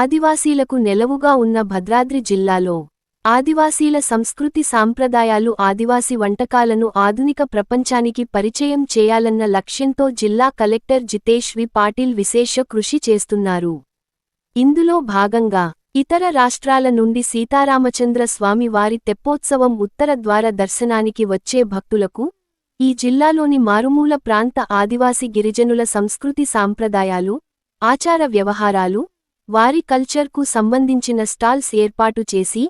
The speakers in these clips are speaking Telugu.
ఆదివాసీలకు నెలవుగా ఉన్న భద్రాద్రి జిల్లాలో ఆదివాసీల సంస్కృతి సాంప్రదాయాలు ఆదివాసీ వంటకాలను ఆధునిక ప్రపంచానికి పరిచయం చేయాలన్న లక్ష్యంతో జిల్లా కలెక్టర్ జితేష్ వి. పాటిల్ విశేష కృషి చేస్తున్నారు. ఇందులో భాగంగా ఇతర రాష్ట్రాల నుండి సీతారామచంద్ర స్వామి వారి తెప్పోత్సవం ఉత్తర ద్వార దర్శనానికి వచ్చే భక్తులకు ఈ జిల్లాలోని మారుమూల ప్రాంత ఆదివాసి గిరిజనుల సంస్కృతి సాంప్రదాయాలు ఆచార వ్యవహారాలు వారి కల్చర్కు సంబంధించిన స్టాల్స్ ఏర్పాటు చేసి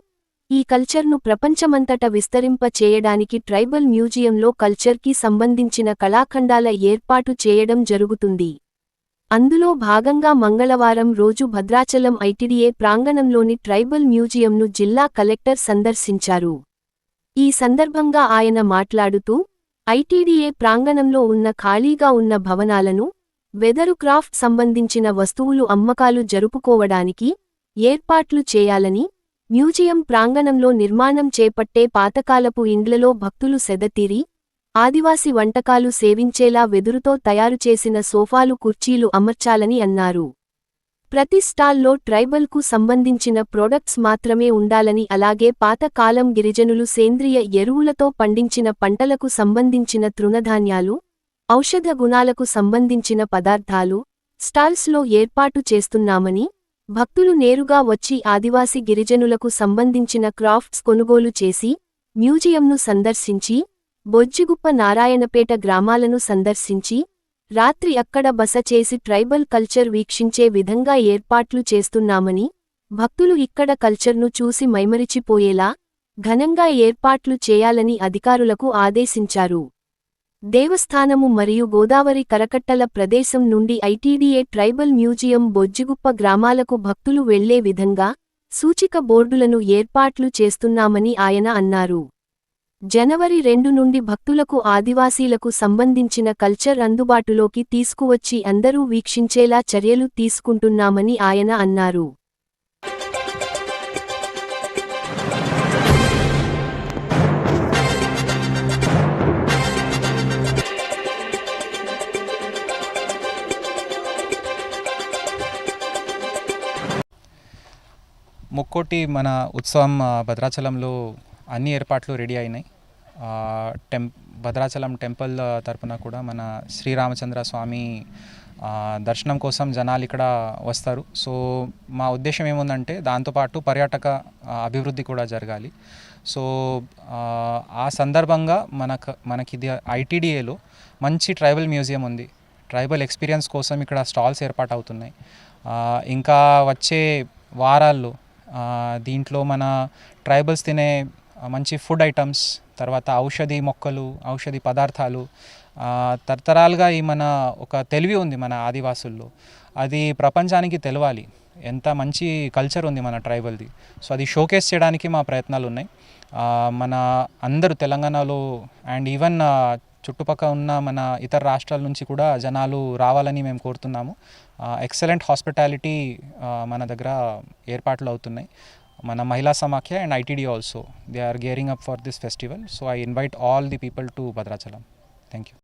ఈ కల్చర్ను ప్రపంచమంతట విస్తరింప చేయడానికి ట్రైబల్ మ్యూజియంలో కల్చర్కి సంబంధించిన కళాఖండాల ఏర్పాటు చేయడం జరుగుతుంది. అందులో భాగంగా మంగళవారం రోజు భద్రాచలం ఐటిడిఏ ప్రాంగణంలోని ట్రైబల్ మ్యూజియంను జిల్లా కలెక్టర్ సందర్శించారు. ఈ సందర్భంగా ఆయన మాట్లాడుతూ ఐటిడిఏ ప్రాంగణంలో ఉన్న ఖాళీగా ఉన్న భవనాలను వెదరు క్రాఫ్ట్ సంబంధించిన వస్తువులు అమ్మకాలు జరుపుకోవడానికి ఏర్పాట్లు చేయాలని మ్యూజియం ప్రాంగణంలో నిర్మాణం చేపట్టే పాతకాలపు ఇండ్లలో భక్తులు సెదతీరి ఆదివాసి వంటకాలు సేవించేలా వెదురుతో తయారుచేసిన సోఫాలు కుర్చీలు అమర్చాలని అన్నారు. ప్రతి స్టాల్లో ట్రైబల్కు సంబంధించిన ప్రొడక్ట్స్ మాత్రమే ఉండాలని అలాగే పాతకాలం గిరిజనులు సేంద్రియ ఎరువులతో పండించిన పంటలకు సంబంధించిన తృణధాన్యాలు ఔషధ గుణాలకు సంబంధించిన పదార్థాలు స్టాల్స్లో ఏర్పాటు చేస్తున్నామని భక్తులు నేరుగా వచ్చి ఆదివాసి గిరిజనులకు సంబంధించిన క్రాఫ్ట్స్ కొనుగోలు చేసి మ్యూజియంను సందర్శించి బొజ్జిగుప్ప నారాయణపేట గ్రామాలను సందర్శించి రాత్రి అక్కడ బస చేసి ట్రైబల్ కల్చర్ వీక్షించే విధంగా ఏర్పాట్లు చేస్తున్నామని భక్తులు ఇక్కడ కల్చర్ను చూసి మైమరిచిపోయేలా ఘనంగా ఏర్పాట్లు చేయాలని అధికారులకు ఆదేశించారు. దేవస్థానము మరియు గోదావరి కరకట్టల ప్రదేశం నుండి ఐటీడీఏ ట్రైబల్ మ్యూజియం బొజ్జిగుప్ప గ్రామాలకు భక్తులు వెళ్ళే విధంగా సూచిక బోర్డులను ఏర్పాట్లు చేస్తున్నామని ఆయన అన్నారు. జనవరి రెండు నుండి భక్తులకు ఆదివాసీలకు సంబంధించిన కల్చర్ అందుబాటులోకి తీసుకువచ్చి అందరూ వీక్షించేలా చర్యలు తీసుకుంటున్నామని ఆయన అన్నారు. ముక్కోటి మన ఉత్సవం భద్రాచలంలో అన్ని ఏర్పాట్లు రెడీ అయినాయి. టెం భద్రాచలం టెంపుల్ తరపున కూడా మన శ్రీరామచంద్ర స్వామి దర్శనం కోసం జనాలు ఇక్కడ వస్తారు. సో మా ఉద్దేశం ఏముందంటే దాంతోపాటు పర్యాటక అభివృద్ధి కూడా జరగాలి. సో ఆ, సందర్భంగా మనకు మనకి ఇది ఐటీడీఏలో మంచి ట్రైబల్ మ్యూజియం ఉంది. ట్రైబల్ ఎక్స్పీరియన్స్ కోసం ఇక్కడ స్టాల్స్ ఏర్పాటు అవుతున్నాయి ఇంకా వచ్చే వారాల్లో దీంట్లో మన ట్రైబల్స్ తినే మంచి ఫుడ్ ఐటమ్స్ తర్వాత ఔషధి మొక్కలు ఔషధి పదార్థాలు తరతరాలుగా ఈ మన ఒక తెలివి ఉంది మన ఆదివాసుల్లో. అది ప్రపంచానికి తెలవాలి. ఎంత మంచి కల్చర్ ఉంది మన ట్రైబల్ది. సో అది షోకేస్ చేయడానికి మా ప్రయత్నాలు ఉన్నాయి మన అందరూ తెలంగాణలో అండ్ ఈవెన్ చుట్టుపక్కల ఉన్న మన ఇతర రాష్ట్రాల నుంచి కూడా జనాలు రావాలని మేము కోరుతున్నాము. ఎక్సలెంట్ హాస్పిటాలిటీ మన దగ్గర ఏర్పాట్లు అవుతున్నాయి. మన Mahila Samakhya and ITD also they are gearing up for this festival so I invite all the people to Bhadrachalam thank you